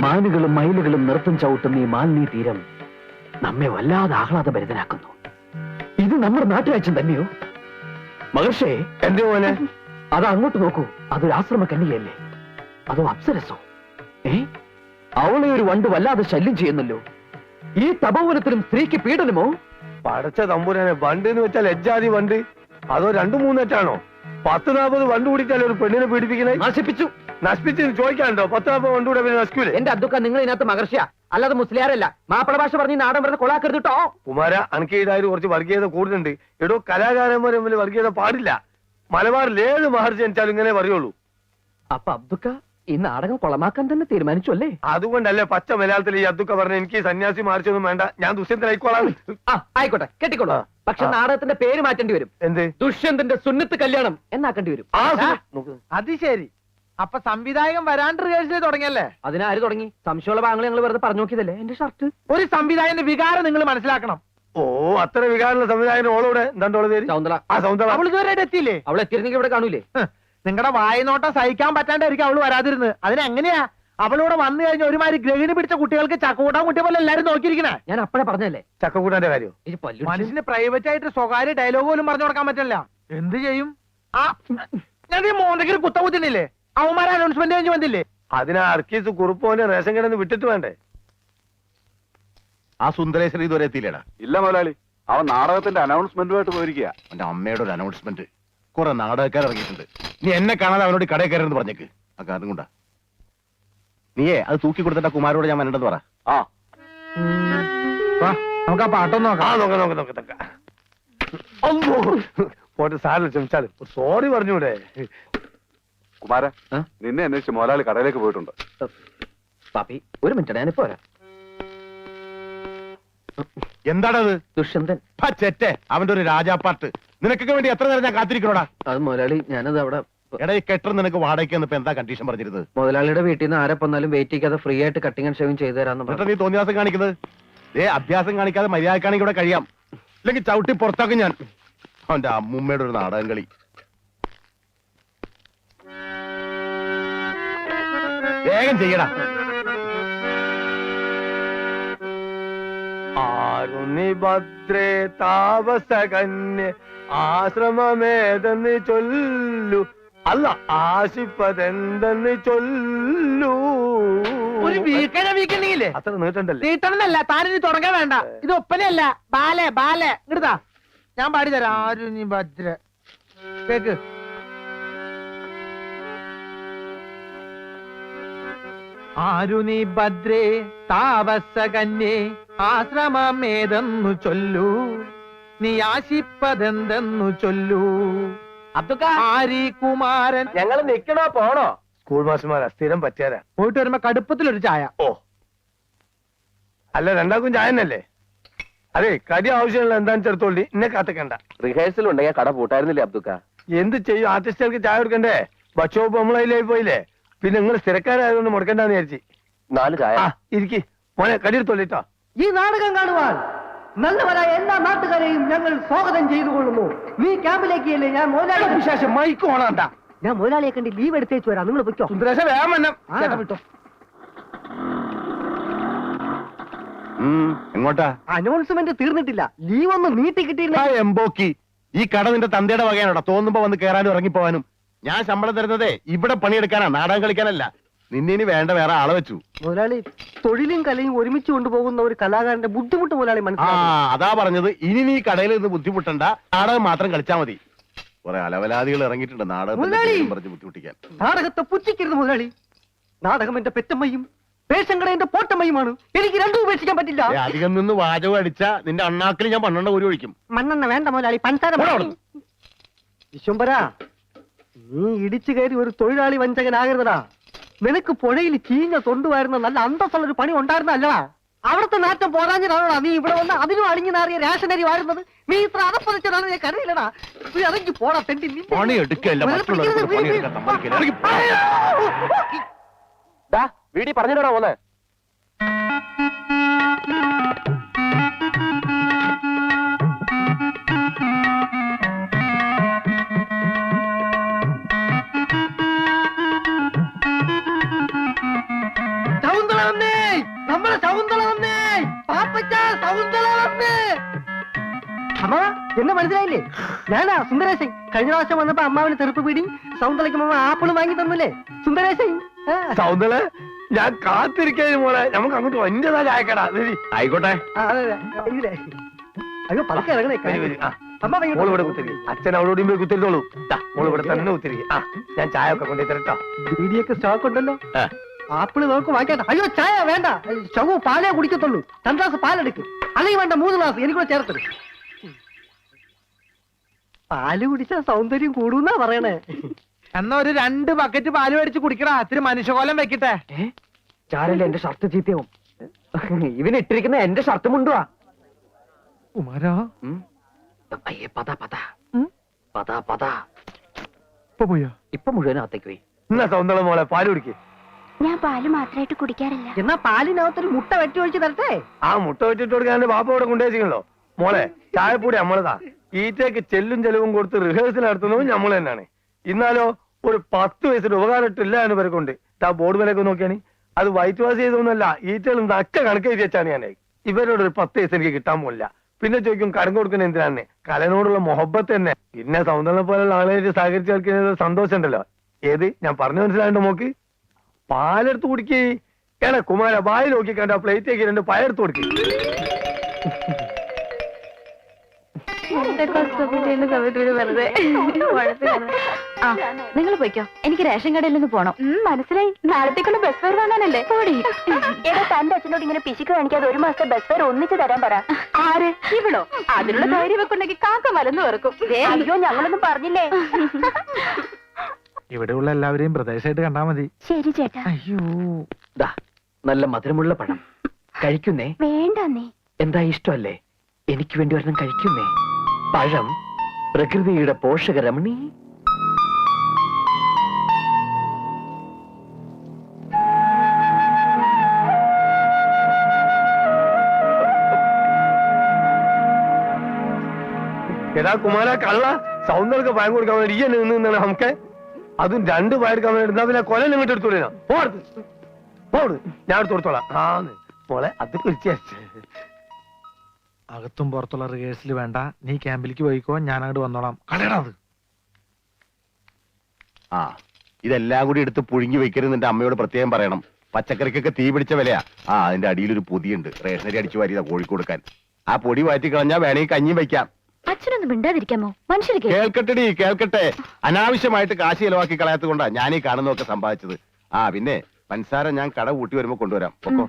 മാനുകളും മയിലുകളും നൃത്തം ചവിട്ടുന്ന ഈ മാലിന്യ തീരം നമ്മെ വല്ലാതെ ആഹ്ലാദഭരിതനാക്കുന്നു ഇത് നമ്മുടെ നാട്ടുരാജ്യം തന്നെയോ? മഹർഷേ എന്റെ മോനെ? അത് അങ്ങോട്ട് നോക്കൂ. അതൊരു ആശ്രമ കന്യകയല്ലേ അതോ അപ്സരസോ? ഏ? അവളെ ഒരു വണ്ട് വല്ലാതെ ശല്യം ചെയ്യുന്നല്ലോ. ഈ തപോവനത്തിനും സ്ത്രീക്ക് പീഡനമോ? പടച്ച തമ്പുരാനെ വണ്ട് എന്ന് വെച്ചാൽ ലജ്ജാതി വണ്ട്. അതോ രണ്ടു മൂന്നെറ്റാണോ പത്ത് നാൽപ്പത് വണ്ട് കൂടിയിട്ടല്ലേ ഒരു പെണ്ണിനെ പീഡിപ്പിക്കണേ? നശിപ്പിച്ചു. നശിപ്പിച്ച് ചോദിക്കാനുണ്ടോ? പത്ത് നാൽപ്പത് വണ്ട് കൂടെ പിന്നെ നശിക്കൂലേ എന്റെ അദ്ദുക്ക നിങ്ങൾ ഇതിനകത്ത് മഹർഷിയ. അല്ലാതെ മുസ്ലിയാരല്ല. മാപ്പിള ഭാഷ പറഞ്ഞ് നാടൻ പറഞ്ഞ് കൊളാക്കരുത് കേട്ടോ കുമാര അനക്കേതായാലും കുറച്ച് വർഗീയത കൂടുതലുണ്ട്. എടോ കലാകാരന്മാരെ തമ്മിൽ വർഗീയത പാടില്ല. മലബാറിൽ ഏത് മഹർജി ജനിച്ചാലും ഇങ്ങനെ പറയുള്ളൂ. അപ്പൊ അബ്ദുക്ക ഈ നാടകം കൊളമാക്കാൻ തന്നെ തീരുമാനിച്ചു അല്ലേ? അതുകൊണ്ടല്ലേ പച്ച മലയാളത്തിൽ ഈ അബ്ദുക്ക പറഞ്ഞ എനിക്ക് സന്യാസി മാറിച്ചൊന്നും വേണ്ട. ഞാൻ ദുഷ്യത്തിലായിക്കോളാം ആ ആയിക്കോട്ടെ കെട്ടിക്കോളൂ. പക്ഷെ. നാടകത്തിന്റെ പേര് മാറ്റേണ്ടി വരും. എന്ത്? ദുഷ്യന്തന്റെ സുന്നത്ത് കല്യാണം എന്നാക്കേണ്ടി വരും. ആ ആ. നോക്ക്. അത് ശരി. അപ്പൊ സംവിധായകൻ വരാണ്ട് റിഹേഴ്സൽ തുടങ്ങിയല്ലേ? അതിനാര് തുടങ്ങി? സംശയമുള്ള ഭാഗങ്ങൾ ഞങ്ങൾ വെറുതെ പറഞ്ഞു നോക്കിയതല്ലേ? എന്റെ ഷർട്ട്. ഒരു സംവിധായകന്റെ വികാരം നിങ്ങൾ മനസ്സിലാക്കണം. ഓ അത്ര വികാരമുള്ള സംവിധായകൻ ഓളോടെ? എന്താണ്ടോളെ പേര്? ആ സൗന്ദര്യ അവൾ ഇതുവരെ എത്തിയില്ലേ? അവൾ എത്തിയിരുന്നെങ്കിൽ ഇവിടെ കാണൂലേ? നിങ്ങളുടെ വായനോട്ടം സഹിക്കാൻ പറ്റാണ്ടായിരിക്കും അവൾ വരാതിരുന്നത്. അതിനെങ്ങനെയാ? അവളിവിടെ വന്നു കഴിഞ്ഞ ഒരുമാതിരി ഗ്രഹിണി പിടിച്ച കുട്ടികൾക്ക് ചക്കൂട്ടാൻ കുട്ടിയെ പോലെ എല്ലാരും നോക്കിയിരിക്കണേ? ഞാൻ അപ്പഴേ പറഞ്ഞല്ലേ ചക്കക്കൂട്ടാന്റെ കാര്യം. ഇത് പല്ലു മനുഷ്യന് പ്രൈവറ്റ് ആയിട്ട് സ്വകാര്യ ഡയലോഗ് പോലും പറഞ്ഞു കൊടുക്കാൻ പറ്റില്ല. എന്ത് ചെയ്യും? ആ ഞാൻ ഈ മോന്തയ്ക്ക് കുത്ത കുത്തിനില്ലേ അവന്മാരെ അനൗൺസ്മെന്റ് കഴിഞ്ഞ് വന്നില്ലേ? അതിനാ അർക്കീസ് കുറുപ്പോനെ റേഷൻ കിടന്ന് വിട്ടിട്ട് വേണ്ടേ? ആ സുന്ദരേശ്വരി ഇതുവരെ എത്തിയില്ലേടാ? ഇല്ല മുതലാളി. അവൻ നാടകത്തിന്റെ അനൗൺസ്മെന്റുമായിട്ട് പോയിരിക്കുക അവന്റെ അമ്മയുടെ ഒരു അനൗൺസ്മെന്റ് കുറെ നാടകക്കാർ ഇറങ്ങിയിട്ടുണ്ട്. നീ എന്നെ കാണാതെ അവനോട് കടയിൽ കയറുന്നു പറഞ്ഞേക്ക്. ആ കാരണം കൊണ്ടാ. നീയേ അത് തൂക്കി കൊടുത്തിട്ട് കുമാരോട് ഞാൻ വരണ്ടെന്ന് പറ. ആ. വാ നമുക്ക് ആ പാട്ടൊന്ന് ആ നോക്കാം നോക്ക നോക്ക നോക്ക. പോട്ടെ സാറില്ല ക്ഷമിച്ചാലും സോറി പറഞ്ഞൂടെ. കുമാര? നിന്നെ അന്വേഷിച്ച് മോലാളി കടയിലേക്ക് പോയിട്ടുണ്ട്. പാപ്പി ഒരു മിനിറ്റ് ഞാനിപ്പോ വരാം എന്താണത് ദുഷ്യന്തൻ. ചെറ്റെ അവന്റെ ഒരു രാജാപ്പാട്ട്. നിനക്കൊക്കെ വേണ്ടി എത്ര നേരം ഞാൻ കാത്തിരിക്കണോടാ? അത് മുതലാളി ഞാനത് അവിടെ എടാ ഈ കെട്ടർ നിനക്ക് വാടകയ്ക്ക് വന്നപ്പോ എന്താ കണ്ടീഷൻ പറഞ്ഞിരുന്നത്? മുതലാളിയുടെ വീട്ടിൽ നിന്ന് ആരെ വന്നാലും വെയിറ്റ് ചെയ്യാതെ ഫ്രീ ആയിട്ട് കട്ടിങ് ആൻഡ് ഷേവിങ് ചെയ്തു തരാന്ന് എന്നിട്ട് പറഞ്ഞു. നീ തോന്നിയാസം കാണിക്കുന്നത്? ഏ അഭ്യാസം കാണിക്കാതെ മര്യാദക്കാണെങ്കിൽ ഇവിടെ കഴിയാം. അല്ലെങ്കിൽ ചവിട്ടി പുറത്താക്കും ഞാൻ. അവന്റെ അമ്മൂമ്മയുടെ ഒരു നാടകം കളി വേഗം ചെയ്യടാ. ആരുണി ഭദ്രേ താപസകന്യ ആശ്രമമേതെന്ന് ചൊല്ലു. അല്ല ആശിപ്പതെന്തെന്ന് ചൊല്ലു. ഒരു വീക്കനെ വീക്കണ്ടെങ്കിലേ? അത്ര നീട്ടണ്ടല്ലേ? നീട്ടണമെന്നല്ല താനിനി തുടങ്ങാൻ വേണ്ട. ഇത് ഒപ്പനയല്ല ബാലെ ബാലെ. ഇങ്ങടുതാ ഞാൻ പാടി തരാം. ആരുണി ഭദ്ര കേക്ക്. ആരു നീ ഭദ്രേ താപസകന്യേ ആശ്രമമേതെന്നു ചൊല്ലൂ. നീ ആശിപ്പതെന്തെന്നു ചൊല്ലൂ. അബ്ദുക്ക. ആരി കുമാരൻ. ഞങ്ങൾ നിക്കണോ പോണോ? സ്കൂൾ മാസ്റ്റർമാരാ സ്ഥിരം പറ്റിയാരാ? പോയിട്ട് വരുമ്പോ കടുപ്പത്തിലൊരു ചായ. ഓ. അല്ല രണ്ടാക്കും ചായ തന്നെയല്ലേ? അതെ കടി ആവശ്യമുള്ള എന്താന്ന് ചെറുത്തോളി എന്നെ കാത്തക്കണ്ട. റിഹേഴ്സൽ ഉണ്ടെങ്കിൽ കട പൂട്ടായിരുന്നില്ലേ അബ്ദുക്ക? എന്ത് ചെയ്യും? ആർട്ടിസ്റ്റുകൾക്ക് ചായ കൊടുക്കണ്ടേ? ഭക്ഷോപ്പ് നമ്മളതിലായി പോയില്ലേ? പിന്നെ നിങ്ങൾ സ്ഥിരക്കാരായതുകൊണ്ട് മുടക്കണ്ടെന്ന് വിചാരിച്ചു. നാല് ചായ. ഇരിക്കി. മോനെ കടിയെടുത്തോളിട്ടോ. ഈ നാടകം കാണുവാൻ നല്ലവരായ എല്ലാ നാട്ടുകാരെയും ഞങ്ങൾ സ്വാഗതം ചെയ്തു കൊള്ളുന്നു നീ ക്യാമ്പിലേക്ക് അല്ലേ ഞാൻ മുതലാളി വിശേഷം മൈക്ക് ഓണാണ്ട ഞാൻ മോലാളിയെ കണ്ടി ലീവ് എടുത്തേച്ചു വരാം. നിങ്ങൾ പൊയ്ക്കോ. സുന്ദരേശ വേഗം വന്നം. വിട്ടോ. എങ്ങോട്ടാ? അനൗൺസ്മെന്റ് തീർന്നിട്ടില്ല. ലീവ് ഒന്ന് നീട്ടി കിട്ടിയില്ല. എംബോക്കി. ഈ കട നിന്റെ തന്തയുടെ വകയാണോടാ. തോന്നുമ്പോ വന്ന് കയറാനും ഇറങ്ങിപ്പോവാനും. ഞാൻ ശമ്പളം തരുന്നതേ ഇവിടെ പണിയെടുക്കാനാ നാടകം കളിക്കാനല്ല. നിന്നെ ഇനി വേണ്ട വേറെ ആളെ വെച്ചു. മുതലാളി തൊഴിലും കലയും ഒരുമിച്ച് കൊണ്ടുപോകുന്ന ഒരു കലാകാരന്റെ ബുദ്ധിമുട്ട് മുതലാളി ആ മനസ്സിലാക്കി അതാ പറഞ്ഞത്. ഇനി നീ കടയിൽ നിന്ന് ബുദ്ധിമുട്ടണ്ട. നാടകം മാത്രം കളിച്ചാ മതി. കുറെ അലവലാദികൾ ഇറങ്ങിയിട്ടുണ്ട് നാടകത്തിന്റെ മുതലാളി! പേരും പറഞ്ഞ് ബുദ്ധിമുട്ടിക്കാൻ. നാടകത്തെ പുച്ഛിക്കരുത് മുതലാളി. നാടകം എന്റെ പെറ്റമ്മയും പേശങ്കട എന്റെ പോട്ടമ്മയുമാണ്. എനിക്ക് രണ്ടും ഉപേക്ഷിക്കാൻ പറ്റില്ല. ഏ, അധികം നിന്ന് വാചകം അടിച്ച നിന്റെ അണ്ണാക്കിൽ ഞാൻ പന്ത്രണ്ട് ഒരു ഒഴിക്കും. മണ്ണെണ്ണ വേണ്ട മുതലാളി പഞ്ചാര പോടാ മതി. നീ ഇടിച്ചു കയറി ഒരു തൊഴിലാളി വഞ്ചകനാകരുതടാ. നിനക്ക് പുഴയിൽ ചീഞ്ഞ തൊണ്ടുവായിരുന്ന നല്ല അന്തസ്സുള്ള ഒരു പണി ഉണ്ടായിരുന്നല്ലടാ. അവിടുത്തെ നാറ്റം പോരാഞ്ഞിട്ടാണോടാ നീ ഇവിടെ വന്ന് അതിനും അളിഞ്ഞു നാറിയ റേഷനരി വാഴുന്നത് നീ ഇത്ര അതപ്പതിച്ചതാണ് ഞാൻ കരുതില്ലടാ നീ അതെങ്കിൽ പോടാ തെണ്ടി. നിന്നെ- പണി എടുക്കല്ല മറ്റുള്ളവർക്ക് പോ. വീടി പറഞ്ഞിട്ടാ പോന്നെ എന്നെ മനസ്സിലായില്ലേ? ഞാനാ സുന്ദരേശൻ. കഴിഞ്ഞ പ്രാവശ്യം വന്നപ്പോ അമ്മാവിന് തെറുപ്പ് പിടി സൗന്ദലയ്ക്ക് അമ്മ ആപ്പിൾ വാങ്ങി തന്നില്ലേ? സുന്ദരേശൻ സൗന്ദല ഞാൻ കാത്തിരിക്കാൻ മോളെ. നമുക്ക് അങ്ങോട്ട് വന്റേതാ ചായക്കടാ. ആയിക്കോട്ടെ. അയ്യോ പതുക്കെ ഇറങ്ങണേ. മോൾ ഇവിടെ കുത്തിരി. അച്ഛൻ അവളോട് പോയി കുത്തിരുത്തോളൂ ദാ, മോൾ ഇവിടെ തന്നെ കുത്തിരി. ആ ഞാൻ ചായ ഒക്കെ കൊണ്ടു തരട്ടോ ബീഡിയൊക്കെ സ്റ്റോക്ക് ഉണ്ടല്ലോ. ആപ്പിൾ നമുക്ക് വാങ്ങിക്കണ്ട അയ്യോ ചായ വേണ്ട. ചവു പാലേ കുടിക്കത്തുള്ളൂ. രണ്ട് ഗ്ലാസ് പാലെടുക്കും. അല്ലെങ്കിൽ വേണ്ട മൂന്ന് ഗ്ലാസ് എനിക്കൂടെ ചേർത്തത് പാൽ കുടിച്ചാ സൗന്ദര്യം കൂടുന്നാ പറയണേ. എന്നാ ഒരു രണ്ട് ബക്കറ്റ് പാൽ മേടിച്ച് കുടിക്കടാ. ഇത്തിരി മനുഷ്യകോലം വെക്കട്ടെ. ചാരല്ല എന്റെ ഷർട്ട് ചീത്തയാവും. ഇവൻ ഇട്ടിരിക്കുന്ന എന്റെ ഷർട്ട് മുണ്ടുവാ. കുമാരാ. അയ്യേ പതാ പതാ? പതാ പതാ ഇപ്പൊ പോയോ? ഇപ്പൊ മുഴുവൻ അകത്തേക്ക് പോയി. എന്നാ സൗന്ദര്യ മോളെ പാൽ കുടിക്കേ. ഞാൻ പാൽ മാത്രമായിട്ട് കുടിക്കാറില്ല. എന്നാ പാലിനകത്തൊരു മുട്ട വെട്ടി ഒഴിച്ച് തരട്ടെ? ആ മുട്ട വെട്ടിട്ട് കൊടുക്കാൻ ബാപ്പ അവിടെ കൊണ്ടുവച്ചിരിക്കണല്ലോ മോളെ ചായപ്പൊടി നമ്മളതാ ഈറ്റയ്ക്ക് ചെല്ലും ചെലവും കൊടുത്ത് റിഹേഴ്സൽ നടത്തുന്നതും നമ്മൾ തന്നെയാണ്. ഇന്നാലോ ഒരു പത്ത് വയസ്സിന് ഉപകാരമിട്ടില്ല എന്ന് പേർക്കുണ്ട് ആ ബോർഡ് വിലയൊക്കെ നോക്കിയാണ്. അത് വൈറ്റ് വാഷ് ചെയ്തൊന്നുമല്ല ഈറ്റകൾ നക്ക കണക്ക് വെച്ചാണ് ഞാൻ ഇവരോട് ഒരു പത്ത് വയസ്സ് എനിക്ക് കിട്ടാൻ പോലില്ല പിന്നെ ചോദിക്കും കടം കൊടുക്കുന്ന എന്തിനാണ് കലനോടുള്ള മൊഹബത്ത് തന്നെ. പിന്നെ സൗന്ദര്യം പോലുള്ള ആളുകൾ സഹകരിച്ച് കളിക്കുന്നത് സന്തോഷം ഉണ്ടല്ലോ ഏത്? ഞാൻ പറഞ്ഞു മനസ്സിലായിട്ട് നോക്ക്. പാലെടുത്ത് കുടിക്കേ. എടാ കുമാര വായി നോക്കി കണ്ട പ്ലേറ്റേക്ക് രണ്ട് പയർത്ത് കൊടുക്കേ. ആ നിങ്ങൾ പോയിക്കോ. എനിക്ക് റേഷൻ കടയിൽ നിന്ന് പോണം. മനസ്സിലായി. നാളത്തേക്കുള്ള ബസ് ഫെയർ വാങ്ങാനല്ലേ പോടി. എടാ തന്റെ അച്ഛനോട് ഇങ്ങനെ പിശിക്ക് കാണിക്കാതെ ഒരു മാസത്തെ ബസ് ഫെയർ ഒന്നിച്ച് തരാൻ പറ. ആര്? ഇവളോ? അതിനുള്ള ധൈര്യം വെക്കുണ്ടെങ്കിൽ കാക്ക മലന്ന് വെറുക്കും. അയ്യോ ഞങ്ങളൊന്നും പറഞ്ഞില്ലേ? ഇവിടെയുള്ള എല്ലാവരെയും പ്രദേശമായിട്ട് കണ്ടാ മതി. ശരി ചേട്ടാ. അയ്യോ. ദാ നല്ല മധുരമുള്ള പഴം കഴിക്കുന്നേ? വേണ്ടേ എന്താ ഇഷ്ടമല്ലേ? എനിക്ക് വേണ്ടി ഒരെണ്ണം കഴിക്കുന്നേ? പഴം പ്രകൃതിയുടെ പോഷകരമണി എടാ കുമാര കള്ള. സൗന്ദര്യ പയം കൊടുക്കാൻ വേണ്ടി നമുക്ക്. അതും രണ്ട് പയർക്കാൻ വേണ്ടി എന്നാ പിന്നെ കൊല ഇങ്ങോട്ട് എടുത്തോളൂ പോടുത്ത് പോട് ഞാൻ എടുത്തോളാം ആന്ന് മോളെ അത് കുറിച്ച് അകത്തും പുറത്തുള്ള റിഹേഴ്സൽ വേണ്ട. നീ ക്യാമ്പിലേക്ക് പോയിക്കോ ഞാൻ അങ്ങോട്ട് വന്നോളാം. കളയടാ അത്. ആ ഇതെല്ലാം കൂടി എടുത്ത് പുഴുങ്ങി വെക്കരുത് നിന്റെ അമ്മയോട് പ്രത്യേകം പറയണം. പച്ചക്കറിക്കൊക്കെ തീ പിടിച്ച വിലയാ. ആ അതിന്റെ അടിയിൽ ഒരു പൊതിയുണ്ട്. റേഷനരി അടിച്ചു വാരിയതാ കോഴിക്കൊടുക്കാൻ. ആ പൊടി മാറ്റി കളഞ്ഞാ വേണമെങ്കിൽ കഞ്ഞി വെക്കാം. അച്ഛനൊന്നും മിണ്ടാതിരിക്കാമോ? കേൾക്കട്ടെടി കേൾക്കട്ടെ. അനാവശ്യമായിട്ട് കാശ് ചെലവാക്കി കളയാത്തത് കൊണ്ടാ ഞാൻ ഈ കാണുന്നതൊക്കെ സമ്പാദിച്ചത്. ആ പിന്നെ പൻസാര ഞാൻ കട കൂട്ടി വരുമ്പോ കൊണ്ടുവരാം. പൊക്കോ.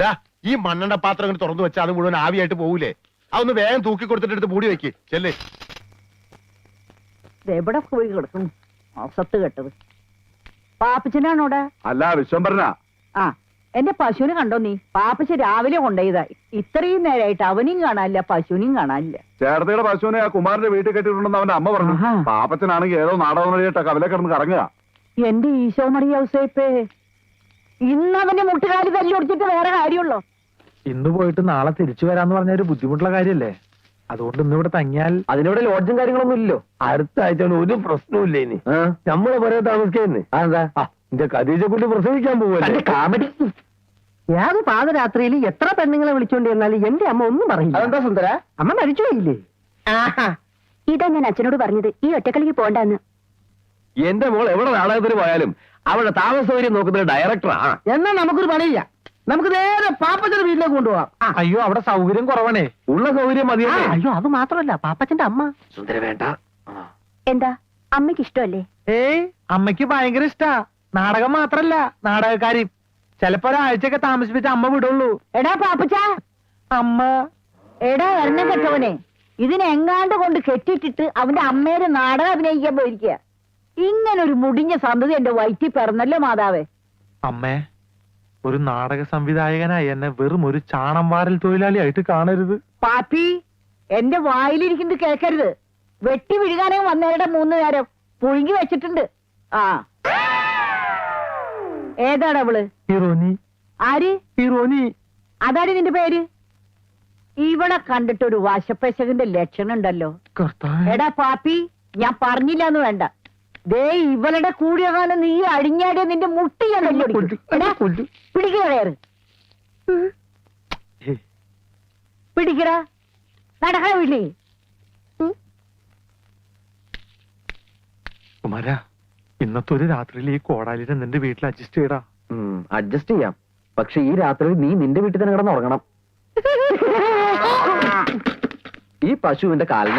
ദാ, ഈ മണ്ണെണ്ണ പാത്രം ഇങ്ങനെ തുറന്നു വെച്ചാൽ അത് മുഴുവൻ ആവിയായിട്ട് പോകൂലേ അതൊന്ന് വേഗം തൂക്കി കൊടുത്തിട്ട് എടുത്ത് മൂടി വെക്ക്. ചെല്ലേ. എവിടെ പോയി കിടക്കുന്നു? അസത്ത് കെട്ടത്. പാപ്പച്ചനാണോടെ അല്ല വിശ്വംഭരനാ. ആ എന്റെ പശുവിനെ കണ്ടോ നീ? പാപ്പച്ച രാവിലെ കൊണ്ടുപോയതാ. ഇത്രയും നേരമായിട്ട് അവനെയും കാണാനില്ല പശുവിനെയും കാണാനില്ല. ചേർത്തയുടെ പശുവിനെ ആ കുമാരന്റെ വീട്ടിൽ കെട്ടിയിട്ടുണ്ടെന്ന് അവന്റെ അമ്മ പറഞ്ഞു. പാപ്പച്ചനാണെങ്കിൽ ഏതോ നാടകം വഴിയിട്ട് കവല കിടന്ന് കറങ്ങുക. എന്റെ ഈശോ മറിയ ഔസേപ്പേ. ഇന്ന് അവന്റെ മുട്ടുകാലി തല്ലി ഒടിച്ചിട്ട് വേറെ കാര്യമുള്ളോ? ഇന്ന് പോയിട്ട് നാളെ തിരിച്ചു വരാന്ന് പറഞ്ഞ ഒരു ബുദ്ധിമുട്ടുള്ള കാര്യല്ലേ? അതുകൊണ്ട് ഇന്ന് ഇവിടെ തങ്ങിയാൽ അതിനിവിടെ ലോഡ്ജും കാര്യങ്ങളൊന്നും ഇല്ലല്ലോ. അടുത്ത ആഴ്ച ഒരു പ്രശ്നവും ഇല്ല ഇനി. നമ്മളെ പറയാൻ താമസിക്കുന്നേ അതെന്താ എന്റെ കുട്ടി പ്രസവിക്കാൻ പോവല്ലേ കാമഡി. ഏത് പാതരാത്രിയിൽ എത്ര പെണ്ണുങ്ങളെ വിളിച്ചോണ്ട് ചെന്നാലും എന്റെ അമ്മ ഒന്നും പറയില്ല. അതെന്താ സുന്ദര? അമ്മ മരിച്ചു പോയില്ലേ? ഇതാ ഞാൻ അച്ഛനോട് പറഞ്ഞത് ഈ ഒറ്റക്കളിക്ക് പോണ്ടെന്ന്. എന്റെ മോൾ എവിടെ നാടകത്തിന് പോയാലും അവളുടെ താമസ നോക്കുന്ന നോക്കുന്നത് ഡയറക്ടറാ എന്നാ നമുക്കൊരു പണിയില്ല. നമുക്ക് നേരെ പാപ്പച്ചന്റെ വീട്ടിലേക്ക് കൊണ്ടുപോവാം അയ്യോ അവിടെ സൗകര്യം കുറവാണേ. ഉള്ള സൗകര്യം മതി അയ്യോ അത് മാത്രമല്ല പാപ്പച്ചന്റെ അമ്മ. സുന്ദര വേണ്ട. ആ. എന്താ? അമ്മയ്ക്ക് ഇഷ്ടമല്ലേ? ഏയ് അമ്മയ്ക്ക് ഭയങ്കര ഇഷ്ടാ. നാടകം മാത്രല്ല നാടകക്കാരി. ചിലപ്പോ ഒരാഴ്ചയൊക്കെ താമസിപ്പിച്ച അമ്മ വിടുള്ളൂ. എടാ പാപ്പച്ച. അമ്മ. എടാ എണ്ണം കെട്ടവനെ. ഇതിനെങ്ങാണ്ട് കൊണ്ട് കെട്ടിട്ടിട്ട് അവന്റെ അമ്മേരെ നാടകം അഭിനയിക്കാൻ പോയിരിക്കുക ഇങ്ങനൊരു മുടിഞ്ഞ സന്തതി എന്റെ വയറ്റിൽ പിറന്നല്ലോ മാതാവേ? അമ്മേ ഒരു നാടക സംവിധായകനായി എന്നെ വെറും ഒരു ചാണം വാരൽ തൊഴിലാളിയായിട്ട് കാണരുത്. പാപ്പി എന്റെ വായിലിരിക്കുന്നത് കേൾക്കരുത്. വെട്ടി വിഴുകാനേ വന്നവരുടെ മൂന്ന് നേരം പുഴുങ്ങി വെച്ചിട്ടുണ്ട്. ആ. ഏതാണ് അവൾ? ഹിറോനി ആര്? ഹിറോനി അതാണ് നിന്റെ പേര്? ഇവിടെ കണ്ടിട്ടൊരു വാശപ്പേശകന്റെ ലക്ഷണം ഉണ്ടല്ലോ. എടാ പാപ്പി ഞാൻ പറഞ്ഞില്ല എന്ന് വേണ്ട. ദേ ഇവളുടെ കൂടിയ കാലം നീ അടിഞ്ഞാടിയ നിന്റെ മുട്ടി ഞാൻ പിടിക്കണ കയറ് പിടിക്കടാ. നടക്കണ വീട്ടിൽ. കുമാര ഇന്നത്തെ ഒരു രാത്രിയിൽ ഈ കോടാലിനെ നിന്റെ വീട്ടിൽ അഡ്ജസ്റ്റ് ചെയ്യടാ. അഡ്ജസ്റ്റ് ചെയ്യാം. പക്ഷെ ഈ രാത്രി നീ നിന്റെ വീട്ടിൽ തന്നെ കിടന്നുറങ്ങണം ഈ പശുവിന്റെ കാലിന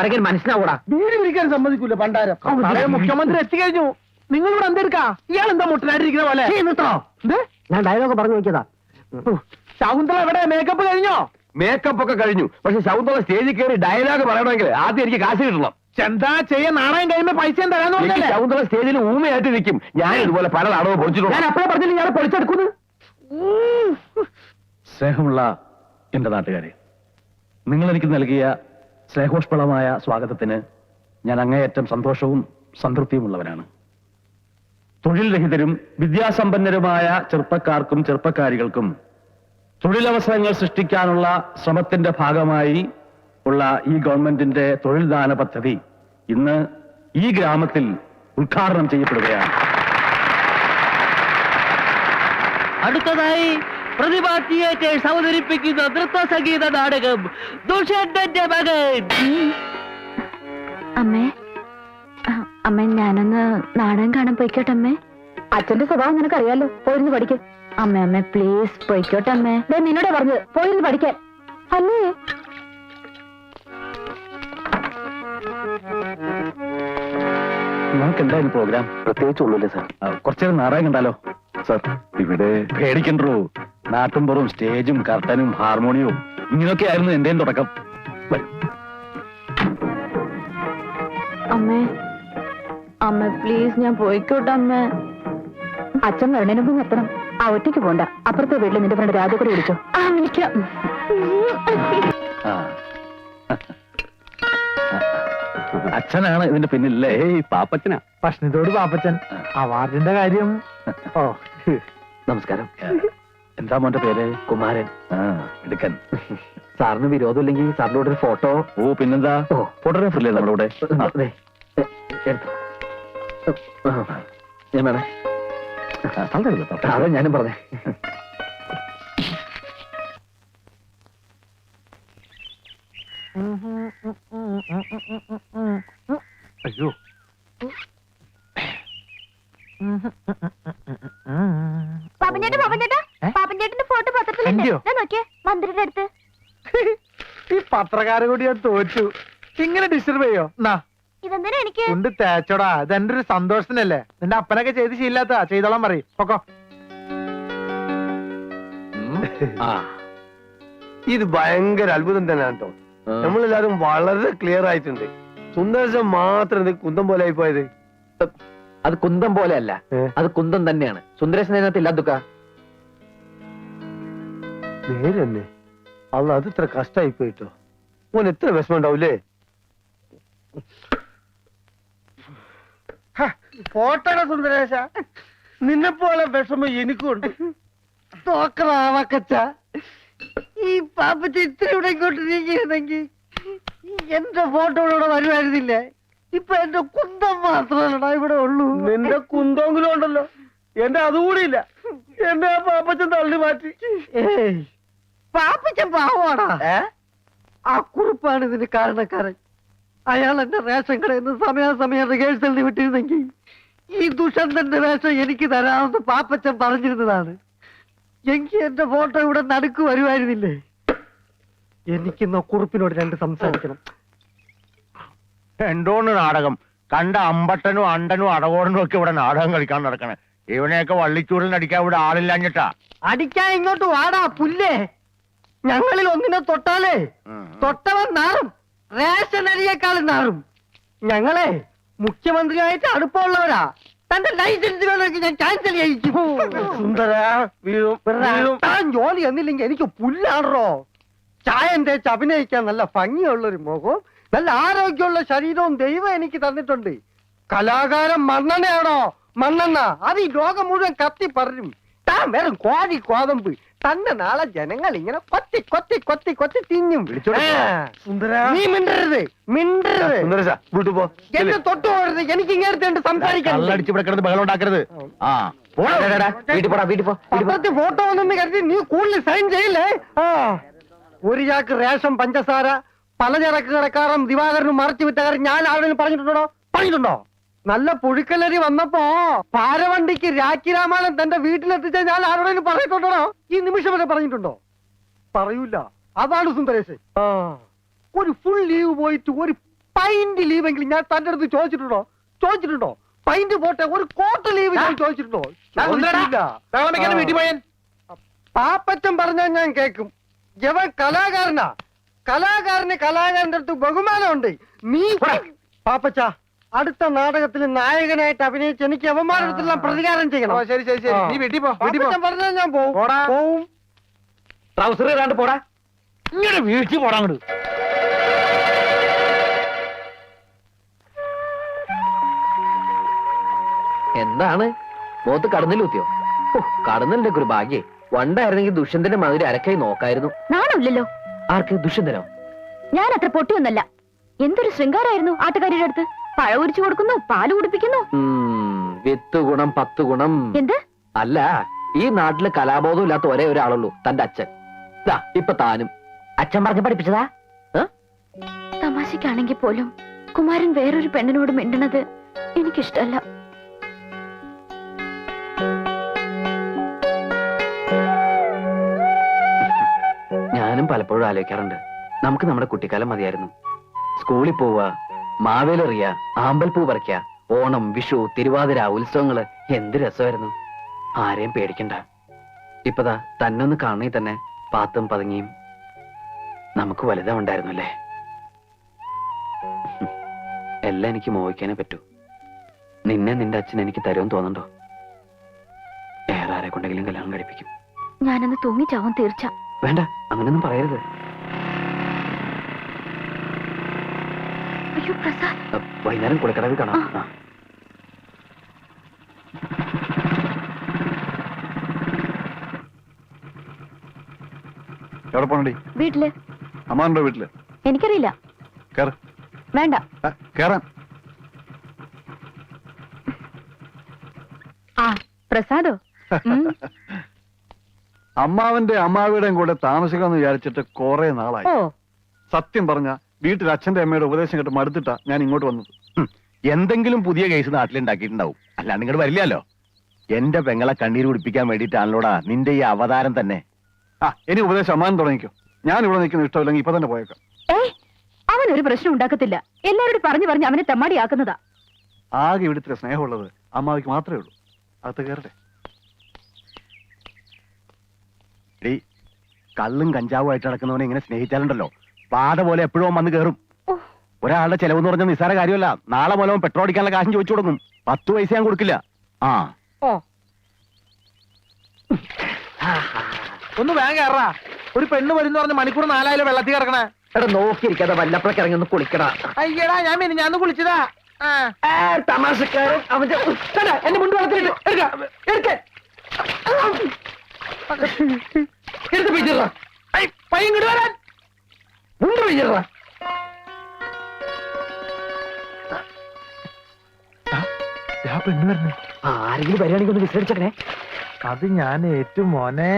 കുരകൻ മനസ്സിലാവൂടാ. വീട് പിടിക്കാൻ സമ്മതിക്കൂല പണ്ടാരം. നാളെ മുഖ്യമന്ത്രി എത്തിക്കഴിഞ്ഞു നിങ്ങൾ ഇവിടെ എന്തെടുക്കാ? ഇയാൾ എന്താ മുട്ടനായിട്ടിരിക്കുന്ന പോലെ? എന്ത്? ഞാൻ ഡയലോഗ് പറഞ്ഞു നോക്കിയതാ. ശകുന്തള എവിടെ? മേക്കപ്പ് കഴിഞ്ഞോ? മേക്കപ്പ് ഒക്കെ കഴിഞ്ഞു. പക്ഷെ ശകുന്തള സ്റ്റേജിൽ കയറി ഡയലോഗ് പറയണമെങ്കിൽ ആദ്യം എനിക്ക് കാശ് കിട്ടണം. എന്താ ചെയ്യ? നാണയം കഴിയുമ്പോ പൈസ തരാന്ന് പറഞ്ഞല്ലേ? ശൗന്തള സ്റ്റേജിൽ ഊമയായിട്ട് നിൽക്കും. ഞാൻ ഇതുപോലെ പല നാടകം പൊളിച്ചിട്ടുണ്ട്. ഞാൻ അപ്പഴേ പറഞ്ഞില്ല ഞാൻ പൊളിച്ചെടുക്കുന്നു? സ്നേഹമുള്ള എന്റെ നാട്ടുകാരെ നിങ്ങൾ എനിക്ക് നൽകിയ സ്നേഹോഷ്പളമായ സ്വാഗതത്തിന് ഞാൻ അങ്ങേയറ്റം സന്തോഷവും സംതൃപ്തിയുമുള്ളവനാണ്. തൊഴിൽ രഹിതരും വിദ്യാസമ്പന്നരുമായ ചെറുപ്പക്കാർക്കും ചെറുപ്പക്കാരികൾക്കും തൊഴിലവസരങ്ങൾ സൃഷ്ടിക്കാനുള്ള ശ്രമത്തിന്റെ ഭാഗമായി ഉള്ള ഈ ഗവൺമെന്റിന്റെ തൊഴിൽദാന പദ്ധതി ഇന്ന് ഈ ഗ്രാമത്തിൽ ഉദ്ഘാടനം ചെയ്യപ്പെടുകയാണ്. അടുത്തതായി പ്രതിഭാ തിയേറ്റേഴ്സ് അവതരിപ്പിക്കുന്ന നൃത്ത സംഗീത നാടകം ദുഷന്റെ മകൻ. അമ്മേ അമ്മ ഞാനൊന്ന് നാടകം കാണാൻ പോയിക്കോട്ടെ അമ്മേ. അച്ഛന്റെ സ്വഭാവം നിനക്ക് അറിയാലോ പോയിരുന്ന് പഠിക്ക. അമ്മ അമ്മ പ്ലീസ് പോയിക്കോട്ടെ അമ്മേ. ദേ നിന്നോടെ പറഞ്ഞത് പോയിരുന്ന് പഠിക്കാൻ. അല്ലേ നമുക്ക് എന്തായാലും പ്രോഗ്രാം പ്രത്യേകിച്ച് ഒന്നുമില്ല സാർ കുറച്ചേരം നാടകം കണ്ടാലോ? സാർ ഇവിടെ പേടിക്കണ്ടോ? നാട്ടുംപുറവും സ്റ്റേജും കർട്ടനും ഹാർമോണിയവും ഇങ്ങനെയൊക്കെ ആയിരുന്നു എന്റെയും തുടക്കം. അമ്മേ അമ്മ പ്ലീസ് ഞാൻ പോയിക്കോട്ടെ അമ്മ. അച്ഛൻ വരണേന് മുമ്പ് എത്തണം ആ ഒറ്റയ്ക്ക് പോണ്ട. അപ്പുറത്തെ വീട്ടിൽ നിന്റെ ഫ്രണ്ട് രാജ കൂടി വിളിച്ചോ. ആ വിളിക്കാം. അച്ഛനാണ് ഇതിന്റെ പിന്നില്ലേ ഏയ് പാപ്പച്ചനാ. ഭക്ഷണത്തോട് പാപ്പച്ചൻ. ആ. അവാർഡിന്റെ കാര്യം. ഓ. നമസ്കാരം. എന്താ മോന്റെ പേര്? കുമാരൻ. ആ എടുക്കൻ സാറിന് വിരോധമില്ലെങ്കിൽ സാറിന്റെ കൂടെ ഒരു ഫോട്ടോ. ഓ പിന്നെന്താ. ഫോട്ടോഗ്രാഫർ അല്ലേ നമ്മുടെ കൂടെ? ഞാൻ വേണേ. അതാ ഞാനും പറഞ്ഞേ. അയ്യോ. പാപ്പഞ്ചേട്ടാ പാപ്പഞ്ചേട്ടാ? പാപ്പഞ്ചേട്ടന്റെ ഫോട്ടോ പത്രത്തിലുണ്ട് എന്റെയോ? ദേ നോക്കിയേ മന്ത്രിയുടെ അടുത്ത്. ഈ പത്രക്കാരെ കൂടി ഞാൻ തോറ്റു. ഇങ്ങനെ ഡിസ്റ്റർബ് ചെയ്യോ? എന്നാ ഇതെന്തിനാ എനിക്ക്? കൊണ്ട് തേച്ചോടാ. ഇത് എന്റെ ഒരു സന്തോഷത്തിനല്ലേ? നിന്റെ അപ്പനൊക്കെ ചെയ്ത് ശീലാത്ത. ചെയ്തോളാൻ പറയും. പൊക്കോ. ആ. ഇത് ഭയങ്കര അത്ഭുതം തന്നെയാണ് കേട്ടോ. നമ്മളെല്ലാരും വളരെ ക്ലിയർ ആയിട്ടുണ്ട്. സുന്ദരശം മാത്രം ഇത് കുന്തം പോലെ ആയി പോയത് അത് കുന്തം പോലെയല്ല. അത് കുന്തം തന്നെയാണ്. സുന്ദരേശൻ അതിനകത്ത് ഇല്ല ദുഃഖ നേരെ തന്നെ അള്ള അത് ഇത്ര കഷ്ടമായി പോയിട്ടോ? ഓൻ എത്ര വിഷമം ഉണ്ടാവൂലേ പോട്ടട സുന്ദരേശ. നിന്നെ പോലെ വിഷമം എനിക്കുണ്ട്. തോക്കറാവക്കച്ച ഈ പാപ്പച്ച ഇത്ര ഇവിടെ ഇങ്ങോട്ട് നീങ്ങിയിരുന്നെങ്കിൽ എന്റെ ഫോട്ടോ ഇവിടെ വരുമായിരുന്നില്ലേ? ഇപ്പൊ എന്റെ കുന്തം മാത്രമല്ലടാ ഇവിടെ ഉള്ളൂ. നിന്റെ കുന്തമെങ്കിലും ഉണ്ടല്ലോ. എന്റെ അതുകൂടി ഇല്ല. എന്റെ ആ പാപ്പച്ചൻ തള്ളി മാറ്റി. പാപ്പച്ചൻ പാവാടാ ആ കുറിപ്പാണ് ഇതിന് കാരണക്കാരൻ. അയാൾ എന്റെ റേഷൻ കടയിൽ നിന്ന് സമയാസമയം റിഹേഴ്സലിന് വിട്ടിരുന്നെങ്കിൽ ഈ ദുഷന്തന്റെ വേഷം എനിക്ക് തരാമെന്ന് പാപ്പച്ചൻ പറഞ്ഞിരുന്നതാണ്. എനിക്ക് എന്റെ ഫോട്ടോ ഇവിടെ നടുക്ക് വരുമായിരുന്നില്ലേ? എനിക്കിന്ന് കുറിപ്പിനോട് രണ്ട് സംസാരിക്കണം. എന്തോന്ന് നാടകം? കണ്ട അമ്പട്ടനും അണ്ടനും അടകോടനും ഒക്കെ ഇവിടെ നാടകം കളിക്കാൻ നടക്കണേ. ഇവനെയൊക്കെ വള്ളിച്ചൂരിൽ അടിക്കാൻ ഇവിടെ ആളില്ലാഞ്ഞിട്ടാ. അടിക്കാൻ ഇങ്ങോട്ട് വാടാ പുല്ലേ. ഞങ്ങളിൽ ഒന്നിനെ തൊട്ടാലേ തൊട്ടവൻ നാറും റേഷൻ അരിയേക്കാളും നാറും. ഞങ്ങളെ മുഖ്യമന്ത്രിയായിട്ട് അടുപ്പമുള്ളവരാ. തന്റെ ലൈസൻസ് വേണമെങ്കിൽ ഞാൻ ക്യാൻസൽ ചെയ്യിക്കും. താൻ ജോലി എന്നില്ലെങ്കിൽ എനിക്ക് പുല്ലാണോ ചായ തേച്ച് അഭിനയിക്കാൻ നല്ല ഭംഗിയുള്ള ഒരു മുഖവും നല്ല ആരോഗ്യമുള്ള ശരീരവും ദൈവം എനിക്ക് തന്നിട്ടുണ്ട്. കലാകാരൻ മണ്ണെണ്ണയാണോ? മണ്ണെണ്ണ. അത് ഈ ലോകം മുഴുവൻ കത്തി പറയും താൻ വെറും കോഴി കോതമ്പ് തന്നെ നാളെ ജനങ്ങൾ ഇങ്ങനെ കൊത്തി കൊത്തി കൊത്തി കൊത്തി തിന്നും. നീ മിണ്ടരുത് മിണ്ടരുത്. എന്നെ തൊട്ട് പോകരുത്. എനിക്ക് ഇങ്ങനത്തെ സംസാരിക്കാൻ വീട്ടിൽ പോ. പത്രത്തിൽ ഫോട്ടോ വന്നെന്ന് കരുതി നീ കൂടുതൽ സൈൻ ചെയ്യില്ലേ? ഒരു ചാക്ക് റേഷൻ പഞ്ചസാര പലചരക്ക് കടക്കാരൻ ദിവാകരനും മറച്ചു വിറ്റ കാര്യം ഞാൻ ആരോടും പറഞ്ഞിട്ടുണ്ടോ പറഞ്ഞിട്ടുണ്ടോ? നല്ല പുഴുക്കലരി വന്നപ്പോ പാരവണ്ടിക്ക് രാഖി രാമായണം തന്റെ വീട്ടിലെത്തിച്ച ഞാൻ ആരോടെങ്കിലും പറഞ്ഞിട്ടുണ്ടോ ഈ നിമിഷം വരെ പറഞ്ഞിട്ടുണ്ടോ? പറയൂല. അതാണ് സുന്ദരേശ്. ഒരു ഫുൾ ലീവ് പോയിട്ട് ഒരു പൈന്റ് ലീവെങ്കിലും ഞാൻ തന്റെ അടുത്ത് ചോദിച്ചിട്ടുണ്ടോ? ചോദിച്ചിട്ടുണ്ടോ? പൈന്റ് പോട്ടെ ഒരു കോട്ട് ലീവ് ഞാൻ ചോദിച്ചിട്ടുണ്ടോ? പാപ്പറ്റം വീട്ടിൽ പോയാൻ. പറഞ്ഞാൽ ഞാൻ കേൾക്കും. ജവൻ കലാകാരനാ. കലാകാരന് കലാകാരന്റെ അടുത്ത് ബഹുമാനമുണ്ട്. നീ പാപ്പച്ച അടുത്ത നാടകത്തിൽ നായകനായിട്ട് അഭിനയിച്ച് എനിക്ക് അവന്മാരെല്ലാം അടുത്തെല്ലാം പ്രതികാരം ഓ ചെയ്യണം ശരി ശരി. ശരി നീ വീട്ടിൽ പോ വീട്ടിൽ പോ. പറഞ്ഞാൽ ഞാൻ പോവും. ട്രൗസർ ഇടാണ്ട് പോടാ. ഇങ്ങനെ വീഴ്ച പോടാ അങ്ങോട്ട് എന്താണ്? മുഖത്ത് കടന്നിൽ കുത്തിയോ? ഓ കടന്നലിന്റെ ഒരു ഭാഗ്യേ. വണ്ടായിരുന്നെങ്കിൽ ദുഷ്യന്തന്റെ മധുര അരക്കായി നോക്കായിരുന്നു. നാണമില്ലല്ലോ. ആർക്ക് ദുഷ്യന്തനോ? ഞാൻ അത്ര പൊട്ടിയൊന്നല്ല. എന്തൊരു ശൃംഗാരായിരുന്നു ആട്ടുകാരിയുടെ അടുത്ത്? പഴ ഉരിച്ചു കൊടുക്കുന്നു പാൽ കുടിപ്പിക്കുന്നു. വിത്ത് ഗുണം പത്ത് ഗുണം. എന്ത്? അല്ല ഈ നാട്ടിൽ കലാബോധം ഇല്ലാത്ത ഒരേ ഒരാളുള്ളൂ തന്റെ അച്ഛൻ. ഇപ്പൊ താനും. അച്ഛൻ പറഞ്ഞ് പഠിപ്പിച്ചതാ? തമാശക്കാണെങ്കിൽ പോലും കുമാരൻ വേറൊരു പെണ്ണിനോട് മിണ്ടണത് എനിക്കിഷ്ടല്ല. പലപ്പോഴും ആലോചിക്കാറുണ്ട്. നമുക്ക് നമ്മുടെ കുട്ടിക്കാലം മതിയായിരുന്നു. സ്കൂളിൽ പോവുക മാവേലെറിയ ആമ്പൽപ്പൂ പറിക്കുക ഓണം വിഷു തിരുവാതിര ഉത്സവങ്ങൾ എന്ത് രസമായിരുന്നു. ആരെയും പേടിക്കണ്ട. ഇപ്പതാ തന്നൊന്ന് കാണണേ തന്നെ പാത്തും പതുങ്ങിയും. നമുക്ക് വലുതാ ഉണ്ടായിരുന്നല്ലേ എല്ലാം എനിക്ക് മോഹിക്കാനേ പറ്റൂ. നിന്നെ നിന്റെ അച്ഛൻ എനിക്ക് തരുമെന്ന് തോന്നുന്നുണ്ടോ? വേറെ ആരെ കൊണ്ടെങ്കിലും കല്യാണം കഴിപ്പിക്കും. ഞാനന്ന് തൂങ്ങിച്ചാവും തീർച്ച. വേണ്ട അങ്ങനൊന്നും പറയരുത്. വൈകുന്നേരം കുളക്കടവിൽ കാണാം. എവിടെ പോണടി? വീട്ടിൽ. അമ്മാന്റെ വീട്ടിൽ. എനിക്കറിയില്ല. കേറ്. വേണ്ട. കേറാൻ. ആ പ്രസാദോ. അമ്മാവന്റെ അമ്മാവിയുടെയും കൂടെ താമസിക്കാന്ന് വിചാരിച്ചിട്ട് കുറെ നാളായി. ഓ. സത്യം പറഞ്ഞ വീട്ടിൽ അച്ഛന്റെ അമ്മയുടെ ഉപദേശം കേട്ട് മടുത്തിട്ടാ ഞാൻ ഇങ്ങോട്ട് വന്നത്. ഹും, എന്തെങ്കിലും പുതിയ കേസ് നാട്ടിലുണ്ടാക്കിയിട്ടുണ്ടാവും. അല്ലാണ്ട് ഇങ്ങോട്ട് വരില്ലല്ലോ. എന്റെ പെങ്ങളെ കണ്ണീര് കുടിപ്പിക്കാൻ വേണ്ടിട്ടാണല്ലോടാ നിന്റെ ഈ അവതാരം തന്നെ. ആ ഇനി ഉപദേശം അമ്മാൻ തുടങ്ങിക്കോ. ഞാൻ ഇവിടെ നിൽക്കുന്ന ഇഷ്ടമില്ലെങ്കിൽ ഇപ്പൊ തന്നെ പോയേക്കാം. ഏ അവൻ ഒരു പ്രശ്നം ഉണ്ടാക്കത്തില്ല. എല്ലാവരോടും പറഞ്ഞു പറഞ്ഞു അവനെ തെമ്മാടിയാക്കുന്നതാ. ആകെ ഇവിടുത്തെ സ്നേഹമുള്ളത് അമ്മാവിക്ക് മാത്രമേ ഉള്ളൂ. അകത്ത് കയറട്ടെ. എടീ കള്ളും കഞ്ചാവും ആയിട്ട് നടക്കുന്നവനെ ഇങ്ങനെ സ്നേഹിച്ചാലുണ്ടല്ലോ. പാത പോലെ എപ്പോഴും വന്ന് കയറും ഒരാളുടെ ചെലവ് എന്ന് പറഞ്ഞാൽ നിസ്സാര കാര്യമല്ല. നാളെ മൂലം പെട്രോൾ അടിക്കാനുള്ള കാശും ചോദിച്ചു കൊടുക്കും പത്ത് പൈസ ഞാൻ കൊടുക്കില്ല. ആ. ഒന്ന് വേഗം കയറാ. ഒരു പെണ്ണ് വരുന്ന പറഞ്ഞ് മണിക്കൂർ നാലായാലും വെള്ളത്തിൽ കിടക്കണേ. എടാ നോക്കിയിരിക്കാതെ വല്ലപ്പോഴൊക്കെ ഇറങ്ങി ഒന്ന് കുളിക്കടാ. അയ്യടാ ഞാൻ മിനി ഞാൻ കുളിച്ചതാ. തമാശക്കാരൻ. അവന്റെ എന്റെ മുണ്ട് വളർത്തിട്ട് എടുക്ക. എടുക്ക. എടുത്ത് പിടിച്ചിട പയ്യൻ ഇങ്ങട് വരാൻ. മുണ്ട് പിടിച്ചിട ആരെങ്കിലും പരിപാടിക്കൊന്ന് വിസരിച്ചേ അത് ഞാൻ ഏറ്റു മോനെ.